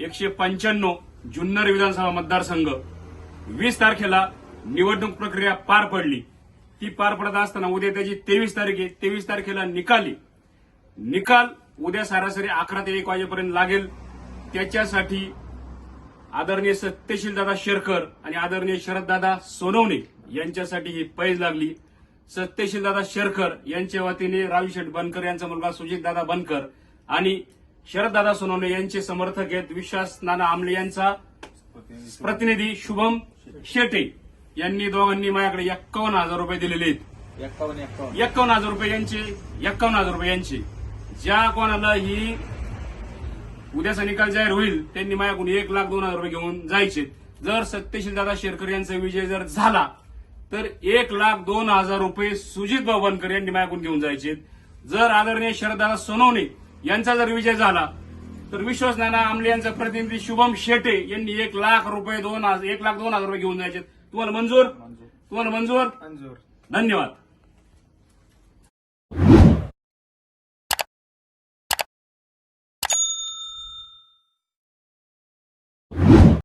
एकशे पंच्याण्णव जुन्नर विधानसभा मतदारसंघ. वीस तारखेला निवडणूक प्रक्रिया पार पडली. ती पार पडत असताना उद्या त्याची तेवीस तारीख आहे. तेवीस तारखेला निकाली निकाल उद्या सरासरी अकरा ते एक वाजेपर्यंत लागेल. त्याच्यासाठी आदरणीय सत्यशील दादा शेरकर आणि आदरणीय शरददादा सोनवणे यांच्यासाठी ही पैज लागली. सत्यशील दादा शेरकर यांच्या वतीने रावीशेठ बनकर यांचा मुलगा सुजित दादा बनकर आणि शरददादा सोनवणे यांचे समर्थक आहेत. विश्वास नाना आमले यांचा प्रतिनिधी शुभम शेटे यांनी दोघांनी माझ्याकडे एक्कावन्न हजार रुपये दिलेले आहेत. एक्कावन्न हजार रुपये यांचे एक्कावन्न हजार रुपये यांचे. ज्या कोणाला ही उद्याचा निकाल जाहीर होईल त्यांनी माझ्याकडून एक लाख दोन हजार रुपये घेऊन जायचे. जर सत्यशील दादा शेरकर यांचा विजय जर झाला तर एक लाख दोन हजार रुपये सुजित भाऊ बनकर यांनी माझ्याकडून घेऊन जायचे जर आदरणीय शरददादा सोनवणे यांचा जर विजय झाला तर विश्वास नाना आमले यांचा प्रतिनिधी शुभम शेटे यांनी एक लाख रुपये दोन एक लाख दोन हजार रुपये घेऊन जायचे. तुम्हाला मंजूर? मंजूर. तुम्हाला मंजूर? मंजूर. धन्यवाद.